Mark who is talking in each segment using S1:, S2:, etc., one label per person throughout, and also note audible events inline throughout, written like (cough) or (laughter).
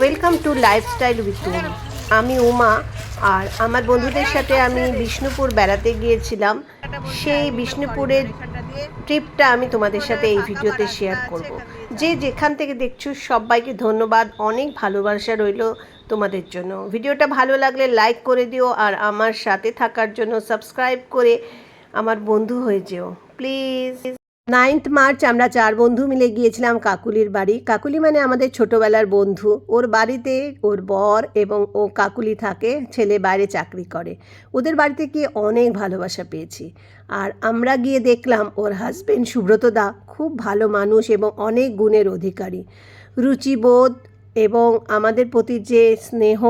S1: Welcome to lifestyle with Uma আমি উমা, আর আমার বন্ধুদের সাথে আমি বিষ্ণুপুর বেড়াতে গিয়েছিলাম। সেই বিষ্ণুপুরের ট্রিপটা আমি তোমাদের সাথে এই ভিডিওতে শেয়ার করব। যে যেখান থেকে দেখছ, সবাইকে ধন্যবাদ। অনেক ভালোবাসা রইল তোমাদের জন্য। ভিডিওটা ভালো লাগলে লাইক করে দিও, আর আমার সাথে থাকার জন্য সাবস্ক্রাইব করে আমার বন্ধু হয়ে যেও। প্লিজ নাইন্থ মার্চ আমরা চার বন্ধু মিলে গিয়েছিলাম কাকুলির বাড়ি। কাকুলি মানে আমাদের ছোটবেলার বন্ধু। ওর বাড়িতে ওর বর এবং ও কাকুলি থাকে, ছেলে বাইরে চাকরি করে। ওদের বাড়িতে গিয়ে অনেক ভালোবাসা পেয়েছি। আর আমরা গিয়ে দেখলাম ওর হাজবেন্ড সুব্রত দা খুব ভালো মানুষ এবং অনেক গুণের অধিকারী। রুচিবোধ এবং আমাদের প্রতি যে স্নেহ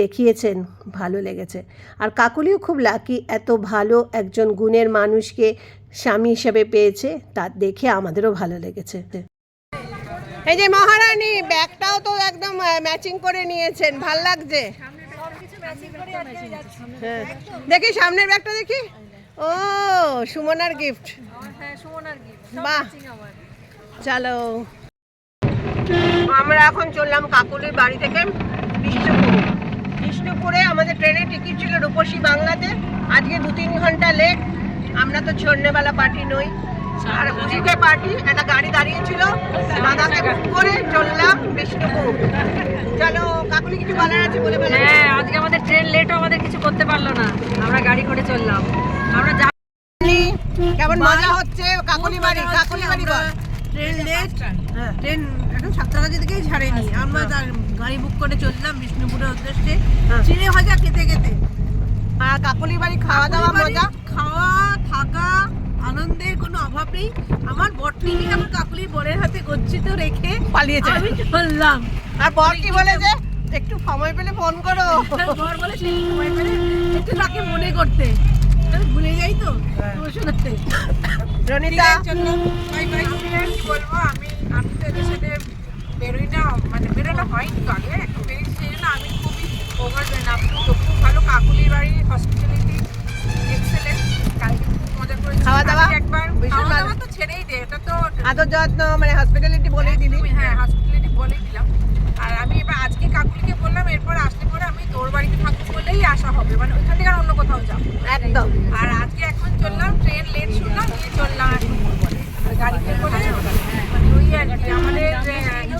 S1: দেখিয়েছেন, ভালো লেগেছে। আর কাকুলিও খুব লাকি এত ভালো একজন গুণের মানুষকে স্বামী হিসেবে পেয়েছে, তা দেখে আমাদেরও ভালো লেগেছে। এই যে মহারানী, ব্যাগটাও তো একদম ম্যাচিং করে নিয়েছেন, ভালো লাগছে? দেখি সামনের ব্যাগটা দেখি। ও, সুমনার গিফট বাহ। চলো। আমরা এখন চললাম কাকুলির বাড়ি থেকে বিষ্ণুপুরে আমাদের ট্রেনের টিকিট ছিল রূপসী বাংলাতে। আজকে দু তিন ঘণ্টা লেট আমরা তো ছন্নেবেলা পার্টি নই। আর হুজিকে পার্টি একটা গাড়ি দাঁড়িয়েছিল দাদাকে বুক করে চললাম বিষ্ণুপুর। চলো কাকুলি কিছু বলার আছে বলে ফেলো
S2: হ্যাঁ আজকে আমাদের ট্রেন লেটও আমাদের কিছু করতে পারল না। আমরা গাড়ি করে চললাম। আমরা
S1: কেমন মজা হচ্ছে? কাকুলি বাড়ি কাকুলি বাড়ি বল।
S3: লেট
S1: হ্যাঁ।
S3: ট্রেন এখন সাতটাকাজি থেকেই ছাড়েনি। আমরা তার গাড়ি বুক করে চললাম বিষ্ণুপুরের উদ্দেশ্যে।
S1: হ্যাঁ।
S3: চিড়ে ভাজা খেতে খেতে।
S1: আর কাকুলি বাড়ি খাওয়া দাওয়া মজা?
S3: খাওয়া থাকা আনন্দের কোনো অভাব নেই। আমার বটনিকে আমার কাকুলির বরের হাতে গচ্ছিত রেখে
S1: পালিয়েছে।
S3: আমি চললাম।
S1: আর বর কি বলে যে একটু সময় পেলে ফোন করো।
S3: বর বলে সময় পেলে একটু তাকে মনে করতে। আমি ভুলে যাই তো।
S1: হ্যাঁ।
S3: তোমার শোনাতে
S1: রনিতা।
S3: বাই বাই
S4: কি বলব? আমি আমি তো এদের সাথে বেরোই না। মানে বেরোনো হয়নি আগে। একটু বেরিয়েছি সেই জন্য আমি খুবই আপনি তো খুব ভালো কাকুলির বাড়ি হসপিটালিটি এক্সেলেন্ট কালকে খুব মজা করেছি।
S1: খাওয়া দাওয়া?
S4: একবার খাওয়া দাওয়া তো ছেড়েই দে এটা তো
S1: আদর যত্ন মানে হসপিটালিটি বলেই দিলি।
S4: হ্যাঁ হসপিটালিটি বলেই দিলাম। আর আমি এবার আজকে কাকুলিকে বললাম এরপর আসলে পরে আমি তোর বাড়িতে থাকব বলেই আসা হবে। মানে ওইখান থেকে আর অন্য কোথাও যাব।
S1: একদম।
S4: আর আজকে এখন চললাম ট্রেন লেট শুনলাম নিয়ে চললাম এখন বলে গাড়িতে করে মানে ওই আর কি আমাদের।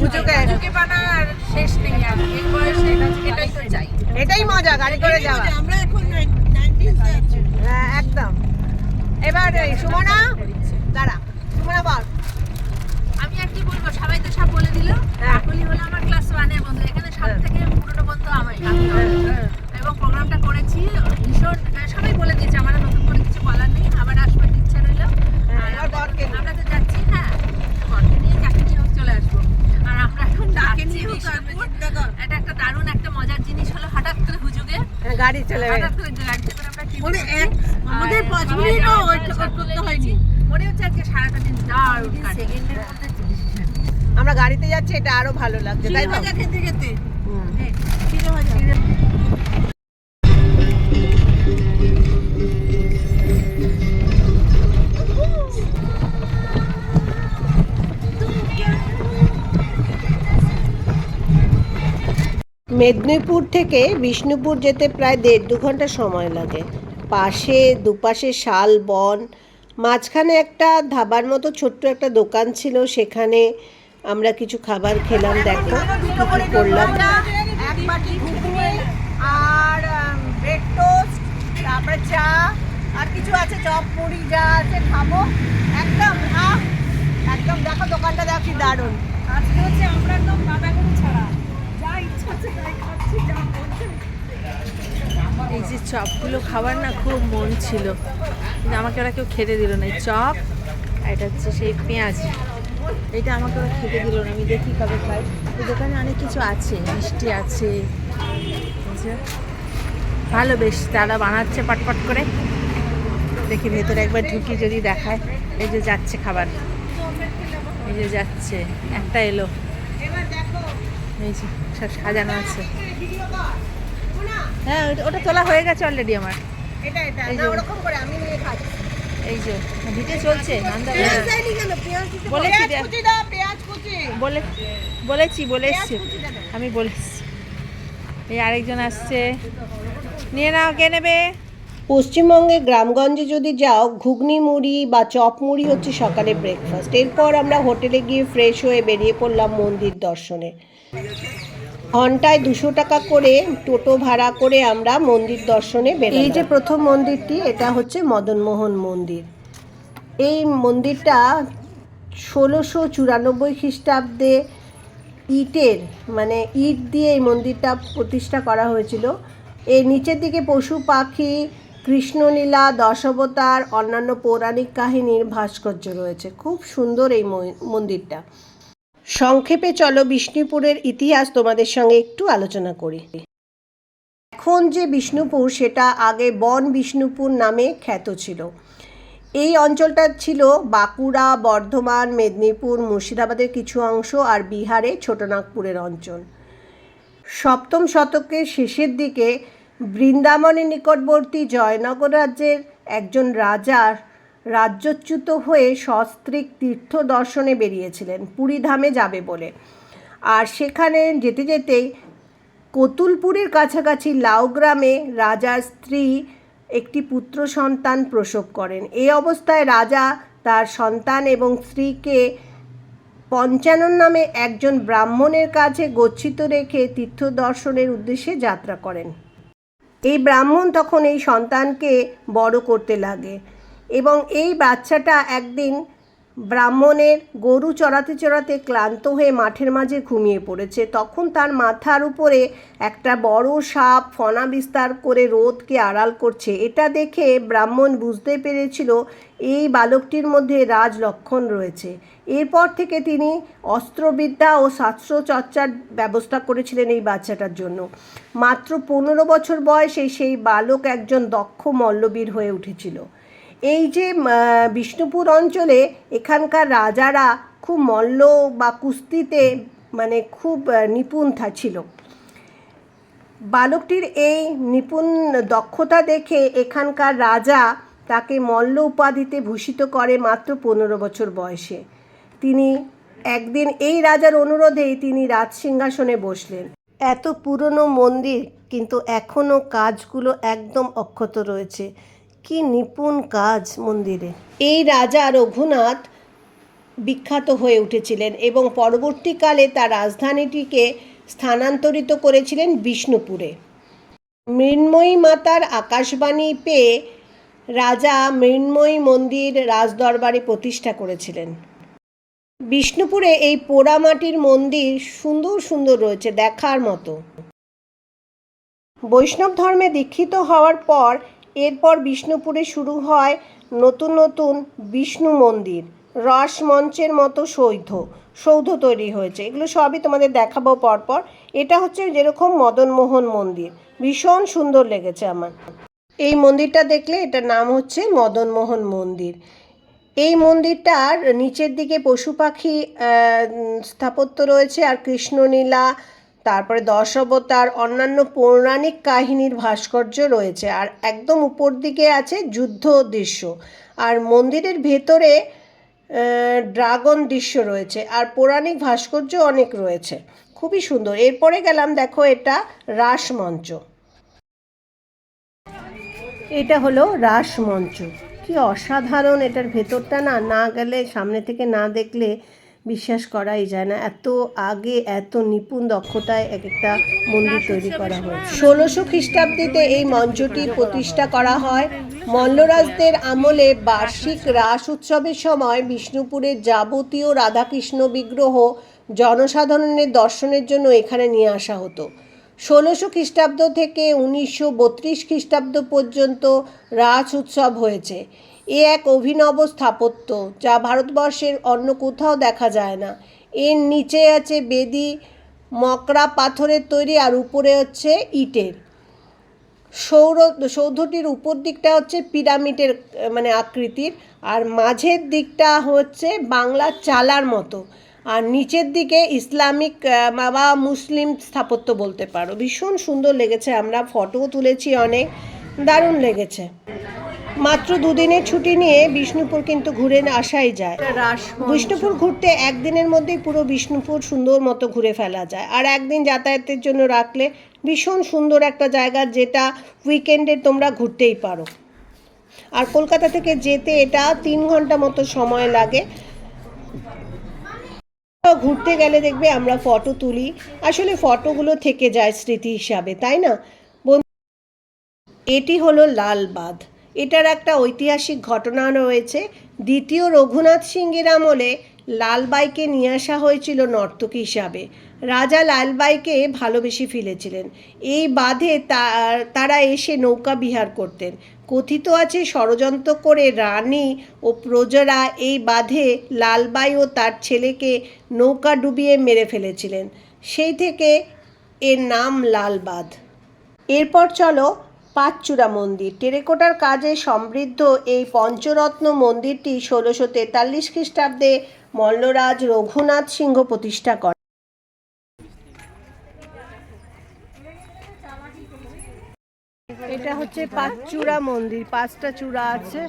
S1: পুজোকে
S4: বানা আর শেষ নেই আর এই বয়সে এটাই তো চাই।
S1: এটাই মজা গাড়ি করে যাওয়া।
S3: আমরা এখন
S1: হ্যাঁ একদম। এবার সুমনা দাঁড়া। সুমনা বল।
S2: আমি আর কি বলব সবাই তো সব বলে দিল।
S1: হ্যাঁ।
S2: কাকলি হলো আমার বন্ধু। এখানে সব
S1: হ্যাঁ।
S2: থেকে পুরনো বন্ধু আমি আমি এবং প্রোগ্রামটা করেছি। ভীষণ সবাই বলে দিয়েছে আমার নতুন করে কিছু বলার নেই। আবার আসবার ইচ্ছা রইল।
S1: হ্যাঁ।
S2: আমরা তো যাচ্ছি হ্যাঁ। বরকে নিয়ে যাকে নিয়ে হোক চলে আসব। আর আমরা এখন
S3: নিয়ে।
S2: এটা একটা দারুণ একটা মজার জিনিস হলো হঠাৎ করে হুজুগে।
S1: হ্যাঁ, গাড়ি চলে
S2: হঠাৎ করে গাড়িতে করে আমরা
S3: মানে এক আমাদের পাঁচ মিনিটও ওয়েট করতে হয়নি।
S2: মনে হচ্ছে আজকে সারাটা দিন দারুণ সেকেন্ডের মধ্যে
S1: আমরা গাড়িতে যাচ্ছি এটা আরও ভালো লাগছে তাই
S3: ভাজা খেতে খেতে। ভাজা
S1: মেদিনীপুর থেকে বিষ্ণুপুর যেতে প্রায় দেড় দু ঘণ্টা সময় লাগে। পাশে দুপাশে শাল বন মাঝখানে একটা ধাবার মতো ছোট্ট একটা দোকান ছিল সেখানে আমরা কিছু খাবার খেলাম দেখো করলাম। এক বাটি ঘুগনি আর ব্রেড টোস্ট তারপরে চা আর কিছু আছে চপ মুড়ি যা আছে খাব। একদম আহ একদম দেখো দোকানটা দেখো কি দারুণ।
S3: আজকে হচ্ছে আমরা একদম কাদা গরু ছাড়া। যা ইচ্ছা হচ্ছে তাই খাচ্ছি যা
S2: এই যে চপগুলো খাবার না খুব মন ছিল। কিন্তু আমাকে ওরা কেউ খেতে দিল না। এই চপ আর এটা হচ্ছে সেই পেঁয়াজ। এটা আমাকে ওরা খেতে দিল না আমি দেখি কবে খাই। তো দোকানে অনেক কিছু আছে মিষ্টি আছে। ভালো বেশ তারা বানাচ্ছে পটপট করে। দেখি ভেতরে একবার ঢুকি যদি দেখায়। এই যে যাচ্ছে খাবার। এই যে যাচ্ছে একটা এলো। এই যে সব সাজানো আছে। হ্যাঁ ওটা- তোলা হয়ে গেছে অলরেডি আমার। এই যে-
S1: ওরকম করে আমি নিয়ে খাচ্ছি।
S2: এই যে ভিডিও চলছে বলেছি
S1: পেঁয়াজ
S2: দেখ।
S1: কুচি দাও পেঁয়াজ কুচি।
S2: বলে বলেছি বলে এসছি। আমি বলেছি এই আরেকজন আসছে। নিয়ে নাও কে নেবে?
S1: পশ্চিমবঙ্গে গ্রামগঞ্জে যদি যাও ঘুগনি মুড়ি বা চপ মুড়ি হচ্ছে সকালে ব্রেকফাস্ট এরপর আমরা হোটেলে গিয়ে ফ্রেশ হয়ে বেরিয়ে পড়লাম মন্দির দর্শনে। ঘন্টায় দুশো টাকা করে টোটো ভাড়া করে আমরা মন্দির দর্শনে বেরোই এই যে প্রথম মন্দিরটি, এটা হচ্ছে মদনমোহন মন্দির। এই মন্দিরটা ষোলোশো চুরানব্বই খ্রিস্টাব্দে ইটের মানে ইট দিয়ে এই মন্দিরটা প্রতিষ্ঠা করা হয়েছিল। এর নিচের দিকে পশু, পাখি, কৃষ্ণলীলা, দশবতার, অন্যান্য পৌরাণিক কাহিনীর ভাস্কর্য রয়েছে। খুব সুন্দর এই মন্দিরটা। সংক্ষেপে চলো বিষ্ণুপুরের ইতিহাস তোমাদের সঙ্গে একটু আলোচনা করি। এখন যে বিষ্ণুপুর, সেটা আগে বন বিষ্ণুপুর নামে খ্যাত ছিল। এই অঞ্চলটা ছিল বাঁকুড়া, বর্ধমান, মেদিনীপুর, মুর্শিদাবাদের কিছু অংশ আর বিহারে ছোটনাগপুরের অঞ্চল। সপ্তম শতকের শেষের দিকে বৃন্দাবনের নিকটবর্তী জয়নগর রাজ্যের একজন রাজার রাজ্যচ্যুত হয়ে সস্ত্রিক তীর্থ দর্শনে বেরিয়েছিলেন। পুরীধামে যাবে বলে। আর সেখানে যেতে যেতেই কতুলপুরের কাছাকাছি লাউ গ্রামে রাজার স্ত্রী একটি পুত্র সন্তান প্রসব করেন। এই অবস্থায় রাজা তার সন্তান এবং স্ত্রীকে পঞ্চানন নামে একজন ব্রাহ্মণের কাছে গচ্ছিত রেখে তীর্থ দর্শনের উদ্দেশ্যে যাত্রা করেন। এই ব্রাহ্মণ তখন এই সন্তানকে বড় করতে লাগে। এবং এই বাচ্চাটা একদিন ব্রাহ্মণের গরু চড়াতে চড়াতে ক্লান্ত হয়ে মাঠের মাঝে ঘুমিয়ে পড়েছে। তখন তার মাথার উপরে একটা বড় সাপ ফনা বিস্তার করে রোদকে আড়াল করছে। এটা দেখে ব্রাহ্মণ বুঝতে পেরেছিল এই বালকটির মধ্যে রাজ লক্ষণ রয়েছে। এরপর থেকে তিনি অস্ত্রবিদ্যা ও শাস্ত্র চর্চার ব্যবস্থা করেছিলেন এই বাচ্চাটার জন্য। মাত্র পনেরো বছর বয়সে সেই বালক একজন দক্ষ মল্লবীর হয়ে উঠেছিল। এই যে বিষ্ণুপুর অঞ্চলে এখানকার রাজারা খুব মল্ল বা কুস্তিতে মানে খুব নিপুণ ছিল। বালকটির এই নিপুণ দক্ষতা দেখে এখানকার রাজা তাকে মল্ল উপাধিতে ভূষিত করে মাত্র পনেরো বছর বয়সে। তিনি একদিন এই রাজার অনুরোধেই তিনি রাজসিংহাসনে বসলেন। এত পুরনো মন্দির, কিন্তু এখনও কাজগুলো একদম অক্ষত রয়েছে। কি নিপুণ কাজ মন্দিরে। এই রাজা রঘুনাথ বিখ্যাত হয়ে উঠেছিলেন এবং পরবর্তীকালে তার রাজধানীটিকে স্থানান্তরিত করেছিলেন বিষ্ণুপুরে। মৃন্ময়ী মাতার আকাশবাণী পেয়ে রাজা মৃন্ময়ী মন্দির রাজদরবারে প্রতিষ্ঠা করেছিলেন। বিষ্ণুপুরে এই পোড়ামাটির মন্দির সুন্দর সুন্দর রয়েছে দেখার মতো। বৈষ্ণব ধর্মে দীক্ষিত হওয়ার পর এরপর বিষ্ণুপুরে শুরু হয় নতুন নতুন বিষ্ণু মন্দির, রস মঞ্চের মতো সৌধ সৌধ তৈরি হয়েছে। এগুলো সবই তোমাদের দেখাবো পরপর। এটা হচ্ছে যেরকম মদনমোহন মন্দির। ভীষণ সুন্দর লেগেছে আমার। এই মন্দিরটা দেখলে এটার নাম হচ্ছে মদনমোহন মন্দির। এই মন্দিরটার নিচের দিকে পশু পাখি স্থাপত্য রয়েছে আর কৃষ্ণনীলা তারপরে দশাবতার অন্যান্য পৌরাণিক কাহিনীর ভাস্কর্য রয়েছে আর একদম উপর দিকে আছে যুদ্ধ দৃশ্য। আর মন্দিরের ভেতরে ড্রাগন দৃশ্য রয়েছে আর পৌরাণিক ভাস্কর্য অনেক রয়েছে। খুবই সুন্দর। এরপরে গেলাম, দেখো এটা রাসমঞ্চ। এটা হলো রাসমঞ্চ। কি অসাধারণ এটার ভেতরটা না না গেলে, সামনে থেকে না দেখলে বিশ্বাস করাই যায় না। এত আগে এত নিপুণ দক্ষতায় এক একটা মন্দির তৈরি করা হয়েছে। ষোলোশো খ্রিস্টাব্দীতে এই মঞ্চটি প্রতিষ্ঠা করা হয়। মল্লরাজদের আমলে বার্ষিক রাস উৎসবের সময় বিষ্ণুপুরের যাবতীয় রাধাকৃষ্ণ বিগ্রহ জনসাধারণের দর্শনের জন্য এখানে নিয়ে আসা হতো। ষোলোশো খ্রিস্টাব্দ থেকে উনিশশো বত্রিশ খ্রিস্টাব্দ পর্যন্ত রাস উৎসব হয়েছে। এ এক অভিনব স্থাপত্য যা ভারতবর্ষের অন্য কোথাও দেখা যায় না। এর নিচে আছে বেদি, মকরা পাথরের তৈরি আর উপরে হচ্ছে ইটের। সৌর, সৌধটির উপর দিকটা হচ্ছে পিরামিডের মানে আকৃতির, আর মাঝের দিকটা হচ্ছে বাংলার চালার মতো। আর নিচের দিকে ইসলামিক বা মুসলিম স্থাপত্য বলতে পারো। ভীষণ সুন্দর লেগেছে, আমরা ফটোও তুলেছি অনেক, দারুণ লেগেছে। মাত্র দুদিনের ছুটি নিয়ে বিষ্ণুপুর কিন্তু ঘুরে আসাই যায়। বিষ্ণুপুর ঘুরতে একদিনের মধ্যেই পুরো বিষ্ণুপুর সুন্দর মতো ঘুরে ফেলা যায়। আর একদিন যাতায়াতের জন্য রাখলে ভীষণ সুন্দর একটা জায়গা যেটা উইকেন্ডে তোমরা ঘুরতেই পারো। আর কলকাতা থেকে যেতে এটা তিন ঘণ্টা মতো সময় লাগে। ঘুরতে গেলে দেখবে আমরা ফটো তুলি। আসলে ফটোগুলো থেকে যায় স্মৃতি হিসাবে তাই না? এটি হলো লাল বাঁধ এটার একটা ঐতিহাসিক ঘটনা রয়েছে। দ্বিতীয় রঘুনাথ সিংহের আমলে লালবাইকে নিয়ে আসা হয়েছিল নর্তকী হিসাবে। রাজা লালবাইকে ভালোবেসে ফেলেছিলেন। এই বাঁধে তারা এসে নৌকা বিহার করতেন। কথিত আছে ষড়যন্ত্র করে রানী ও প্রজারা এই বাঁধে লালবাই ও তার ছেলেকে নৌকা ডুবিয়ে মেরে ফেলেছিলেন। সেই থেকে এর নাম লালবাঁধ এরপর চলো পাঁচচূড়া মন্দির। টেরেকোটার কাজে সমৃদ্ধ এই পঞ্চরত্ন মন্দিরটি ষোলোশো তেতাল্লিশ খ্রিস্টাব্দে মল্লরাজ রঘুনাথ সিংহ প্রতিষ্ঠা করেন। এটা হচ্ছে পাঁচচূড়া মন্দির, পাঁচটা চূড়া আছে।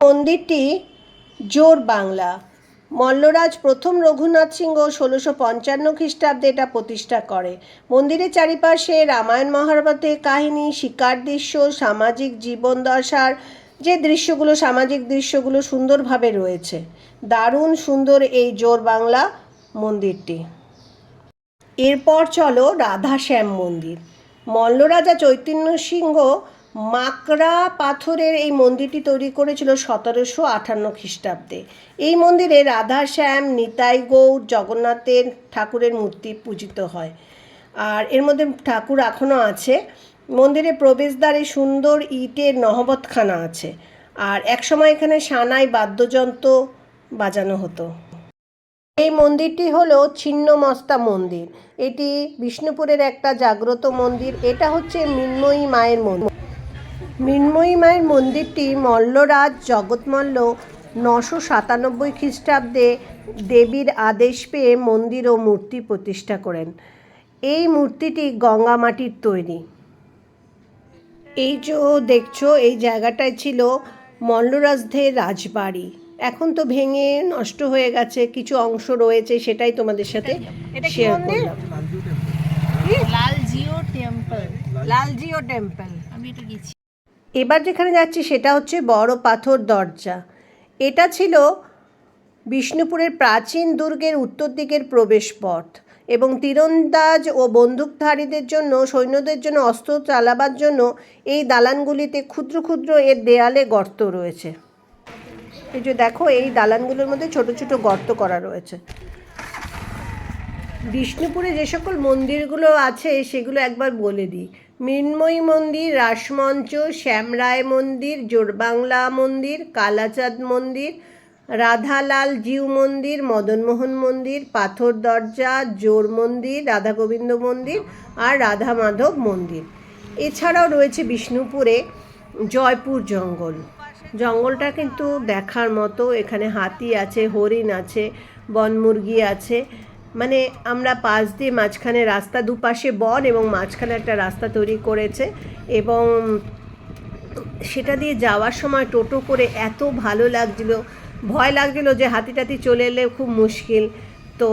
S1: মন্দিরটি জোর বাংলা। মল্লরাজ প্রথম রঘুনাথ সিংহ ষোলোশো পঞ্চান্ন খ্রিস্টাব্দে এটা প্রতিষ্ঠা করে। মন্দিরের চারিপাশে রামায়ণ মহাভারতের কাহিনী, শিকার দৃশ্য, সামাজিক জীবন দশার যে দৃশ্যগুলো, সামাজিক দৃশ্যগুলো সুন্দরভাবে রয়েছে। দারুণ সুন্দর এই জোর বাংলা মন্দিরটি। এরপর চলো রাধা শ্যাম মন্দির। মল্লরাজা চৈতন্য সিংহ মাকড়া পাথরের এই মন্দিরটি তৈরি করেছিল সতেরোশো আটান্ন খ্রিস্টাব্দে। এই মন্দিরে রাধা শ্যাম নিতাই গৌর জগন্নাথের ঠাকুরের মূর্তি পূজিত হয়। আর এর মধ্যে ঠাকুর এখনও আছে। মন্দিরে প্রবেশদ্বারে সুন্দর ইটের নহবতখানা আছে। আর একসময় এখানে সানাই বাদ্যযন্ত্র বাজানো হতো। এই মন্দিরটি হলো ছিন্নমস্তা মন্দির। এটি বিষ্ণুপুরের একটা জাগ্রত মন্দির। এটা হচ্ছে মৃন্ময়ী মায়ের মন্দির। মৃন্ময়ী মায়ের মন্দিরটি মল্লরাজ জগৎমল্ল নশো সাতানব্বই খ্রিস্টাব্দে দেবীর আদেশ পেয়ে মন্দির ও মূর্তি প্রতিষ্ঠা করেন। এই মূর্তিটি গঙ্গা মাটির তৈরি। এই যে দেখছ এই জায়গাটায় ছিল মল্লরাজদের রাজবাড়ি। এখন তো ভেঙে নষ্ট হয়ে গেছে কিছু অংশ রয়েছে সেটাই তোমাদের সাথে শেয়ার করলাম।
S2: Lalji temple.
S3: Lalji temple.
S2: আমি এটা গেছি।
S1: এবার যেখানে যাচ্ছি সেটা হচ্ছে বড় পাথর দরজা। এটা ছিল বিষ্ণুপুরের প্রাচীন দুর্গের উত্তর দিকের প্রবেশ পথ এবং তীরন্দাজ ও বন্দুকধারীদের জন্য, সৈন্যদের জন্য অস্ত্র চালাবার জন্য এই দালানগুলিতে ক্ষুদ্র ক্ষুদ্র এর দেয়ালে গর্ত রয়েছে। এই যে দেখো, এই দালানগুলোর মধ্যে ছোট ছোট গর্ত করা রয়েছে। বিষ্ণুপুরে যে সকল মন্দিরগুলো আছে সেগুলো একবার বলে দিই। মৃন্ময়ী মন্দির রাসমঞ্চ শ্যামরায় মন্দির জোরবাংলা মন্দির, কালাচাঁদ মন্দির, রাধালাল জিউ মন্দির মদনমোহন মন্দির, পাথর দরজা, জোর মন্দির, রাধা গোবিন্দ মন্দির আর রাধা মাধব মন্দির। এছাড়াও রয়েছে বিষ্ণুপুরে জয়পুর জঙ্গল। জঙ্গলটা কিন্তু দেখার মতো, এখানে হাতি আছে, হরিণ আছে, বনমুরগি আছে মানে আমরা পাশ দিয়ে মাঝখানে রাস্তা দুপাশে বন এবং মাঝখানে একটা রাস্তা তৈরি করেছে এবং সেটা দিয়ে যাওয়ার সময় টোটো করে এত ভালো লাগছিল। ভয় লাগছিল যে হাতি টাতি চলে এলে খুব মুশকিল। তো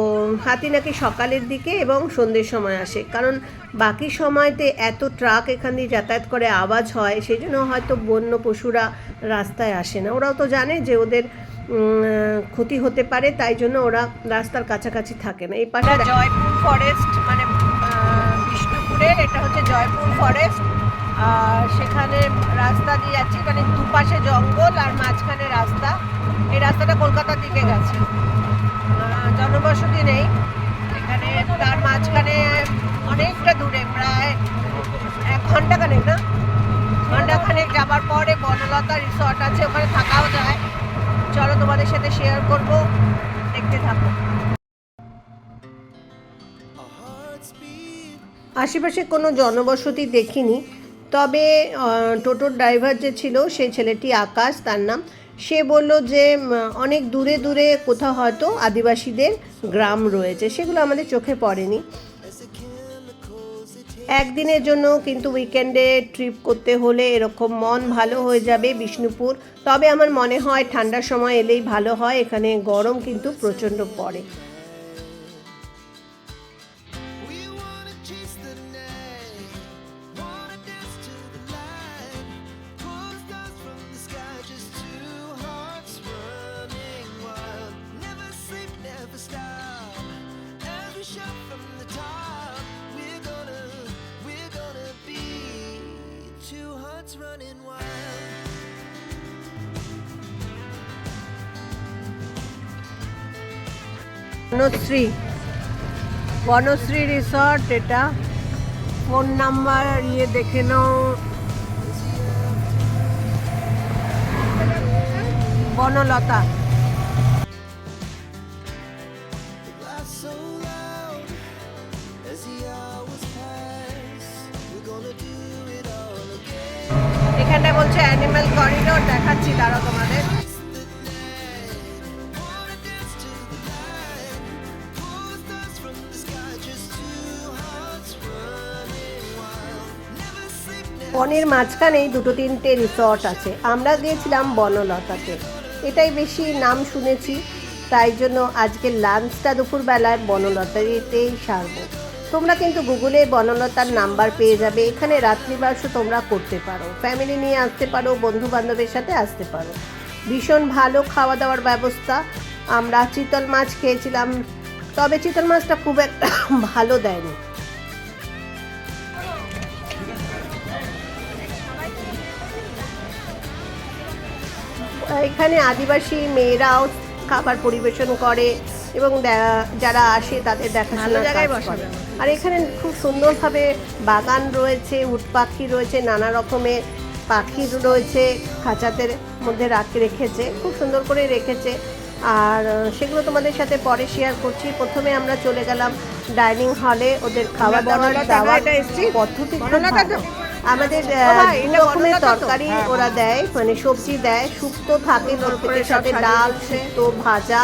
S1: হাতি নাকি সকালের দিকে এবং সন্ধ্যের সময় আসে। কারণ বাকি সময়তে এত ট্রাক এখান দিয়ে যাতায়াত করে আওয়াজ হয়, সেই জন্য হয়তো বন্য পশুরা রাস্তায় আসে না। ওরাও তো জানে যে ওদের ক্ষতি হতে পারে, তাই জন্য ওরা রাস্তার কাছাকাছি থাকে না। এই পাশে
S3: জয়পুর ফরেস্ট মানে বিষ্ণুপুরের এটা হচ্ছে জয়পুর ফরেস্ট আর সেখানে রাস্তা দিয়ে যাচ্ছি মানে দুপাশে জঙ্গল আর মাঝখানে রাস্তা। এই রাস্তাটা কলকাতার দিকে গেছে। জনবসতি নেই। এখানে তার মাঝখানে অনেকটা দূরে, প্রায় এক ঘণ্টা খানেক না? ঘণ্টা খানেক যাবার পরে বনলতা রিসর্ট আছে, ওখানে থাকাও যায়। চলো তোমাদের সাথে শেয়ার করব। দেখতে থাকো।
S1: আশেপাশে কোনো জনবসতি দেখিনি, তবে টোটোর ড্রাইভার যে ছিল সেই ছেলেটি আকাশ, তার নাম। সে বলল যে অনেক দূরে দূরে কোথাও হয়তো আদিবাসীদের গ্রাম রয়েছে, সেগুলো আমাদের চোখে পড়েনি। একদিনের জন্য কিন্তু উইকেন্ডে ট্রিপ করতে হলে এরকম মন ভালো হয়ে যাবে বিষ্ণুপুর। তবে আমার মনে হয় ঠান্ডার সময় এলেই ভালো হয়, এখানে গরম কিন্তু প্রচণ্ড পড়ে। বনশ্রী রিসর্ট, এটা। ফোন নাম্বার ইয়ে দেখে নাও। বনলতা.
S3: এখানটা বলছে অ্যানিম্যাল করিডোর দেখাচ্ছি, দাঁড়াও তোমাদের।
S1: বনের মাঝখানেই দুটো তিনটে রিসর্ট আছে। আমরা গিয়েছিলাম বনলতাতে। এটাই বেশি নাম শুনেছি, তাই জন্য আজকে লাঞ্চটা দুপুরবেলায় বনলতাতেই সারবো। তোমরা কিন্তু গুগলে বনলতার নাম্বার পেয়ে যাবে। এখানে রাত্রিবাসও তোমরা করতে পারো। ফ্যামিলি নিয়ে আসতে পারো বন্ধু বান্ধবের সাথে আসতে পারো। ভীষণ ভালো খাওয়া দাওয়ার ব্যবস্থা। আমরা চিতল মাছ খেয়েছিলাম। তবে চিতল মাছটা খুব একটা (coughs) ভালো দেয়নি। এখানে আদিবাসী মেয়েরাও খাবার পরিবেশন করে এবং যারা আসে তাদের দেখাশোনা
S3: জায়গায় বসা।
S1: আর এখানে খুব সুন্দরভাবে বাগান রয়েছে উট পাখি রয়েছে নানা রকমের পাখি রয়েছে খাঁচাতে মধ্যে রাখ রেখেছে খুব সুন্দর করে রেখেছে। আর সেগুলো তোমাদের সাথে পরে শেয়ার করছি। প্রথমে আমরা চলে গেলাম ডাইনিং হলে ওদের খাওয়া দাওয়ার দাওয়ার পদ্ধতি আমাদের
S3: এটা
S1: রকমের তরকারি ওরা দেয় মানে সবজি দেয় শুক্তো থাকে তরকারির সাথে ডাল। শুক্তো ভাজা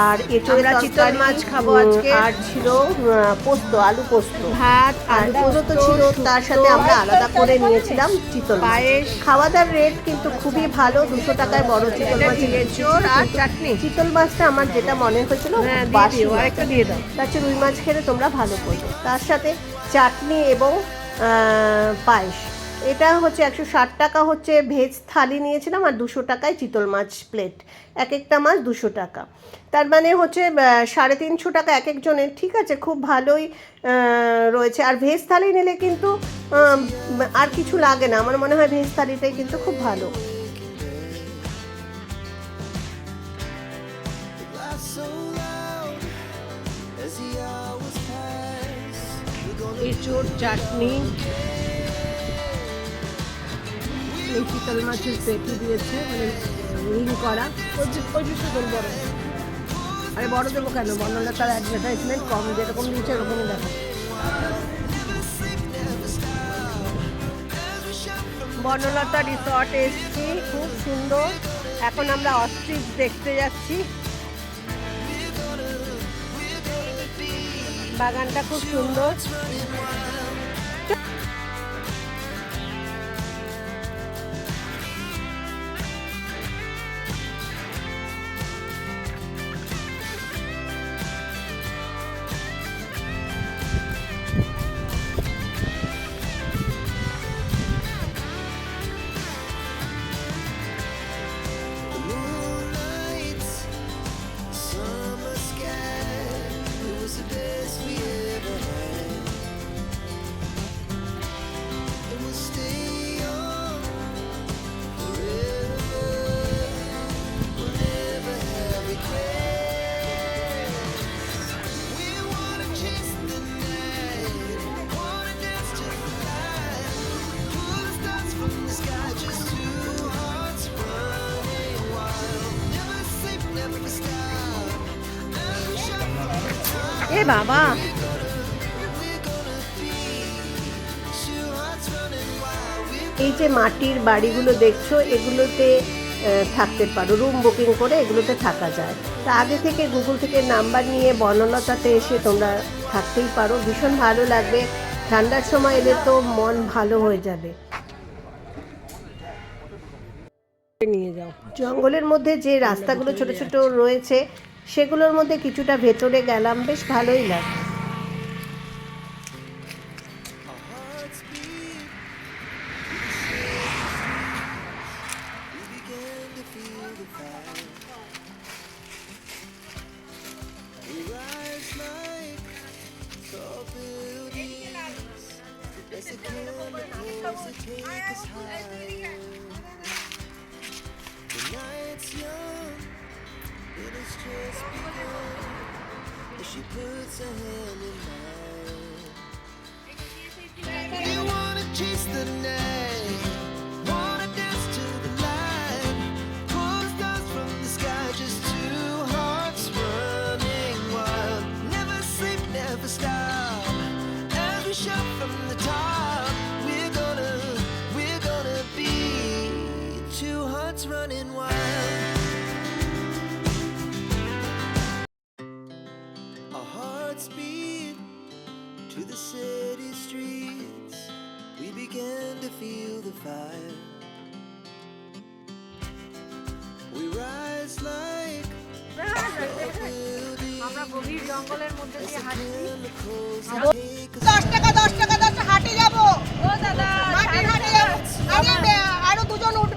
S1: আর এঁচড়ের
S3: আমরা চিতল মাছ খাব আজকে।
S1: আর ছিল পোস্ত আলু পোস্ত
S3: ভাত
S1: আলু পোস্ত তো ছিল তার সাথে আমরা আলাদা করে নিয়েছিলাম চিতল মাছ।
S3: পায়েস।
S1: খাওয়া দাওয়ার রেট কিন্তু খুবই ভালো দুশো টাকায় বড় চিতল মাছ
S3: আর চাটনি
S1: চিতল মাছটা আমার যেটা মনে হয়েছিল
S3: হ্যাঁ
S1: বাসি।
S3: আরেকটা দিয়ে দাও
S1: তার চেয়ে রুই মাছ খেলে তোমরা ভালো করবে তার সাথে চাটনি এবং পায়েস। এটা হচ্ছে একশো ষাট টাকা হচ্ছে ভেজ থালি নিয়েছিলাম আর দুশো টাকায় চিতল মাছ প্লেট। এক একটা মাছ দুশো টাকা। তার মানে হচ্ছে সাড়ে তিনশো টাকা এক একজনের ঠিক আছে, খুব ভালোই রয়েছে। আর ভেজ থালি নিলে কিন্তু আর কিছু লাগে না। আমার মনে হয় ভেজ থালিটাই কিন্তু খুব ভালো।
S5: We're
S1: চাটনি। এই চিতল মাছের পেটি দিয়েছে মানে রিং করা। ওই সুন্দর বড়। আরে বড় দেবো কেন? বর্ণনা তার অ্যাডভার্টাইজমেন্ট কম, যেরকম দিয়েছে ওরকমই দেখো বর্ণলতা রিসর্ট এসছি, খুব সুন্দর। এখন আমরা অস্ট্রিচ দেখতে যাচ্ছি। বাগানটা খুব সুন্দর।
S5: We're
S1: এই যে মাটির বাড়িগুলো দেখছ, এগুলোতে থাকতে পারো রুম বুকিং করে এগুলোতে থাকা যায়। তা আগে থেকে গুগল থেকে নাম্বার নিয়ে বনলতাতে এসে তোমরা থাকতেই পারো। ভীষণ ভালো লাগবে। ঠান্ডার সময় এলে তো মন ভালো হয়ে যাবে।
S3: নিয়ে যাও।
S1: জঙ্গলের মধ্যে যে রাস্তাগুলো ছোট ছোট রয়েছে সেগুলোর মধ্যে কিছুটা ভেতরে গেলাম বেশ ভালোই লাগে
S5: As we shout from the top, we're gonna, we're gonna be two hearts running wild. Our hearts beat to the city streets. We began to feel the fire. We rise like tall (laughs) buildings
S4: আমরা গভীর জঙ্গলের মধ্যে দিয়ে হাঁটছি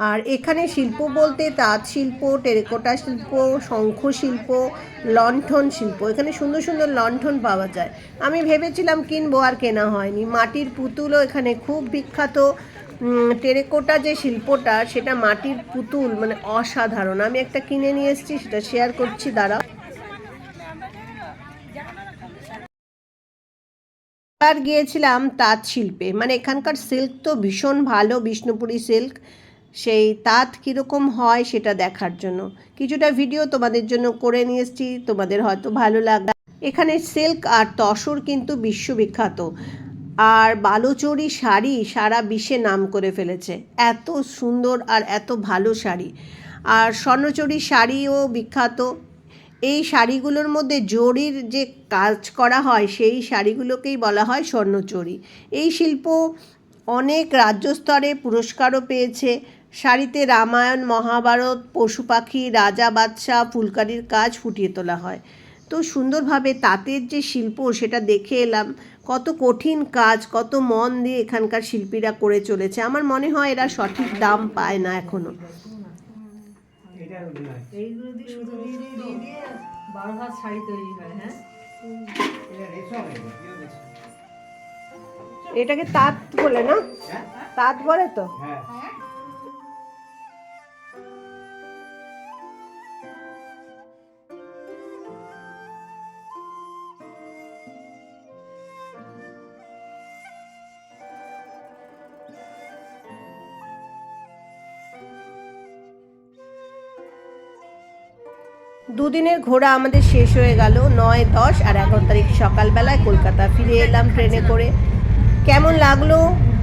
S3: আর
S1: এখানে শিল্প বলতে তাঁত শিল্প, টেরেকোটা শিল্প, শঙ্খ শিল্প, লণ্ঠন শিল্প। এখানে সুন্দর সুন্দর লণ্ঠন পাওয়া যায়। আমি ভেবেছিলাম কিনবো আর কেনা হয়নি। মাটির পুতুলও এখানে খুব বিখ্যাত। টেরেকোটা যে শিল্পটা, সেটা মাটির পুতুল মানে অসাধারণ। আমি একটা কিনে নিয়ে এসেছি, সেটা শেয়ার করছি, দাঁড়াও। আর গিয়েছিলাম তাঁত শিল্পে। মানে এখানকার সিল্ক তো ভীষণ ভালো, বিষ্ণুপুরী সিল্ক সেই তাঁত কীরকম হয় সেটা দেখার জন্য। কিছুটা ভিডিও তোমাদের জন্য করে নিয়ে এসেছি, তোমাদের হয়তো ভালো লাগবে। এখানে সিল্ক আর তসর কিন্তু বিশ্ববিখ্যাত। আর বালুচরি শাড়ি সারা বিশ্বে নাম করে ফেলেছে। এত সুন্দর আর এত ভালো শাড়ি। আর স্বর্ণচুরি শাড়িও বিখ্যাত। এই শাড়িগুলোর মধ্যে জরির যে কাজ করা হয়, সেই শাড়িগুলোকেই বলা হয় স্বর্ণচুরি। এই শিল্প অনেক রাজ্য স্তরে পুরস্কারও পেয়েছে। শাড়িতে রামায়ণ মহাভারত পশু পাখি রাজা বাদশাহ ফুলকারির কাজ ফুটিয়ে তোলা হয়। তো সুন্দরভাবে তাঁতের যে শিল্প সেটা দেখে এলাম। কত কঠিন কাজ কত মন দিয়ে এখানকার শিল্পীরা করে চলেছে। আমার মনে হয় এরা সঠিক দাম পায় না
S2: এখনও। হয় হ্যাঁ?
S1: এটাকে তাঁত বলে না? তাঁত বলে তো? দুদিনের ঘোরা আমাদের শেষ হয়ে গেল, নয়, দশ আর এগারো তারিখ সকালবেলায় কলকাতা ফিরে এলাম ট্রেনে করে। কেমন লাগল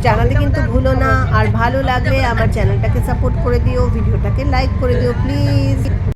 S1: জানালে কিন্তু ভুলো না, আর ভালো লাগলে আমার চ্যানেলটাকে সাপোর্ট করে দিও, ভিডিওটাকে লাইক করে দিও, প্লিজ।